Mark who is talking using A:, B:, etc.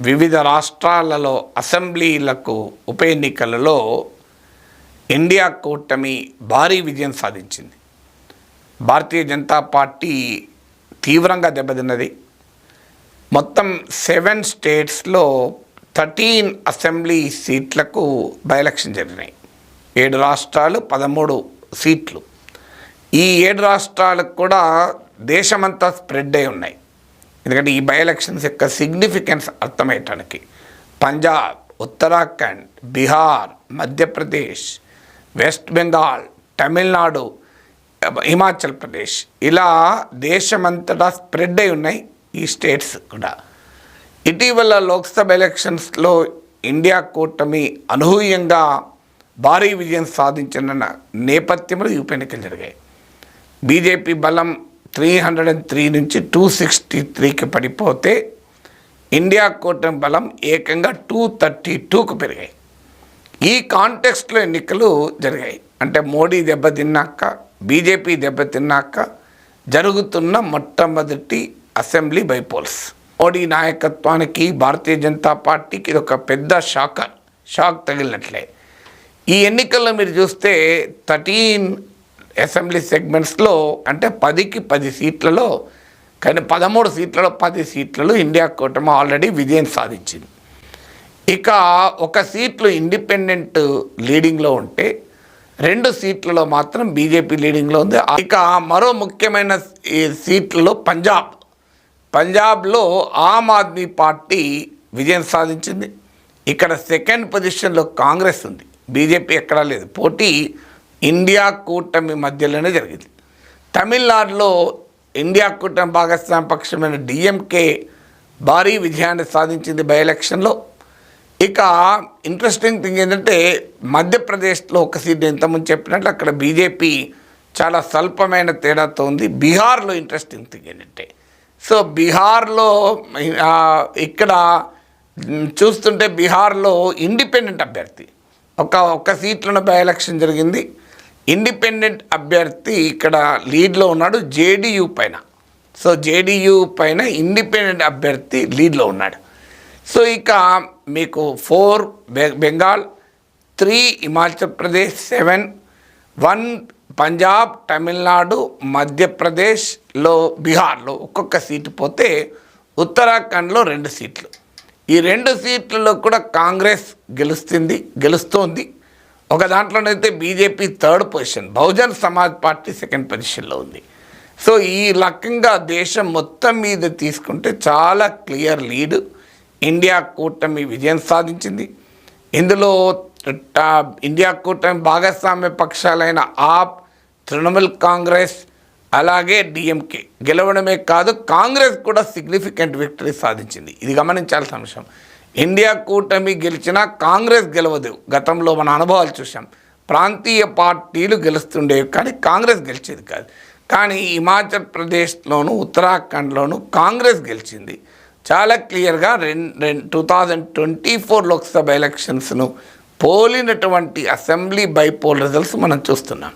A: వివిధ రాష్ట్రాలలో అసెంబ్లీలకు ఉప ఎన్నికలలో ఇండియా కూటమి భారీ విజయం సాధించింది. భారతీయ జనతా పార్టీ తీవ్రంగా దెబ్బతిన్నది. మొత్తం సెవెన్ స్టేట్స్లో థర్టీన్ అసెంబ్లీ సీట్లకు బై ఎలక్షన్ జరిగినాయి. ఏడు రాష్ట్రాలు పదమూడు సీట్లు. ఈ ఏడు రాష్ట్రాలకు కూడా దేశమంతా స్ప్రెడ్ అయి ఉన్నాయి. ఎందుకంటే ఈ బై ఎలక్షన్స్ యొక్క సిగ్నిఫికెన్స్ అర్థమయ్యటానికి పంజాబ్ ఉత్తరాఖండ్ బీహార్ మధ్యప్రదేశ్ వెస్ట్ బెంగాల్ తమిళనాడు హిమాచల్ ప్రదేశ్ ఇలా దేశమంతటా స్ప్రెడ్ అయి ఉన్నాయి ఈ స్టేట్స్ కూడా. ఇటీవల లోక్సభ ఎలక్షన్స్లో ఇండియా కూటమి అనూహ్యంగా భారీ విజయం సాధించిన నేపథ్యంలో ఈ ఉప ఎన్నికలు జరిగాయి. బీజేపీ బలం త్రీ హండ్రెడ్ అండ్ త్రీ నుంచి టూ సిక్స్టీ త్రీకి పడిపోతే ఇండియా కూటమి బలం ఏకంగా టూ థర్టీ టూకు పెరిగాయి. ఈ కాంటెక్స్ట్లో ఎన్నికలు జరిగాయి. అంటే మోడీ దెబ్బతిన్నాక బీజేపీ దెబ్బతిన్నాక జరుగుతున్న మొట్టమొదటి అసెంబ్లీ బైపోల్స్. మోడీ నాయకత్వానికి భారతీయ జనతా పార్టీకి ఇది ఒక పెద్ద షాక్ షాక్ తగిలినట్లే. ఈ ఎన్నికల్లో మీరు చూస్తే థర్టీన్ అసెంబ్లీ సెగ్మెంట్స్లో అంటే పదికి పది సీట్లలో కానీ పదమూడు సీట్లలో పది సీట్లలో ఇండియా కూటమి ఆల్రెడీ విజయం సాధించింది. ఇక ఒక సీట్లు ఇండిపెండెంట్ లీడింగ్లో ఉంటే రెండు సీట్లలో మాత్రం బీజేపీ లీడింగ్లో ఉంది. ఇక మరో ముఖ్యమైన సీట్లలో పంజాబ్. పంజాబ్లో ఆమ్ ఆద్మీ పార్టీ విజయం సాధించింది. ఇక్కడ సెకండ్ పొజిషన్లో కాంగ్రెస్ ఉంది. బీజేపీ ఎక్కడా లేదు. పోటీ ఇండియా కూటమి మధ్యలోనే జరిగింది. తమిళనాడులో ఇండియా కూటమి భాగస్వామ్య పక్షమైన డిఎంకే భారీ విజయాన్ని సాధించింది బై ఎలక్షన్లో. ఇక ఇంట్రెస్టింగ్ థింగ్ ఏంటంటే మధ్యప్రదేశ్లో ఒక సీట్ ఇంతకుముందు చెప్పినట్లు అక్కడ బీజేపీ చాలా స్వల్పమైన తేడాతో ఉంది. బీహార్లో ఇంట్రెస్టింగ్ థింగ్ ఏంటంటే సో బీహార్లో ఇక్కడ చూస్తుంటే బీహార్లో ఇండిపెండెంట్ అభ్యర్థి. ఒక ఒక సీట్లోనే బై ఎలక్షన్ జరిగింది. ఇండిపెండెంట్ అభ్యర్థి ఇక్కడ లీడ్లో ఉన్నాడు జేడీయూ పైన. సో జేడీయూ పైన ఇండిపెండెంట్ అభ్యర్థి లీడ్లో ఉన్నాడు. సో ఇక మీకు ఫోర్ బె- Bengal three Himachal Pradesh seven one Punjab Tamil Nadu మధ్యప్రదేశ్లో బీహార్లో ఒక్కొక్క సీటు పోతే ఉత్తరాఖండ్లో రెండు సీట్లు. ఈ రెండు సీట్లలో కూడా కాంగ్రెస్ గెలుస్తుంది గెలుస్తోంది. ఒక దాంట్లోనైతే BJP third position Bahujan Samaj party second పొజిషన్లో ఉంది. సో ఈ లక్కంగా దేశం మొత్తం మీద తీసుకుంటే చాలా క్లియర్ లీడ్. ఇండియా కూటమి విజయం సాధించింది. ఇందులో ఇండియా కూటమి భాగస్వామ్య పక్షాలైన ఆప్ తృణమూల్ కాంగ్రెస్ అలాగే డిఎంకే గెలవడమే కాదు కాంగ్రెస్ కూడా సిగ్నిఫికెంట్ విక్టరీ సాధించింది. ఇది గమనించాల్సిన అంశం. ఇండియా కూటమి గెలిచినా కాంగ్రెస్ గెలవదు. గతంలో మన అనుభవాలు చూసాం ప్రాంతీయ పార్టీలు గెలుస్తుండేవి కానీ కాంగ్రెస్ గెలిచేది కాదు. కానీ హిమాచల్ ప్రదేశ్లోను ఉత్తరాఖండ్లోను కాంగ్రెస్ గెలిచింది. చాలా క్లియర్గా రెండు రెండు two thousand twenty four Lok Sabha ఎలక్షన్స్ను పోలినటువంటి అసెంబ్లీ బైపోల్ రిజల్ట్స్ మనం చూస్తున్నాం.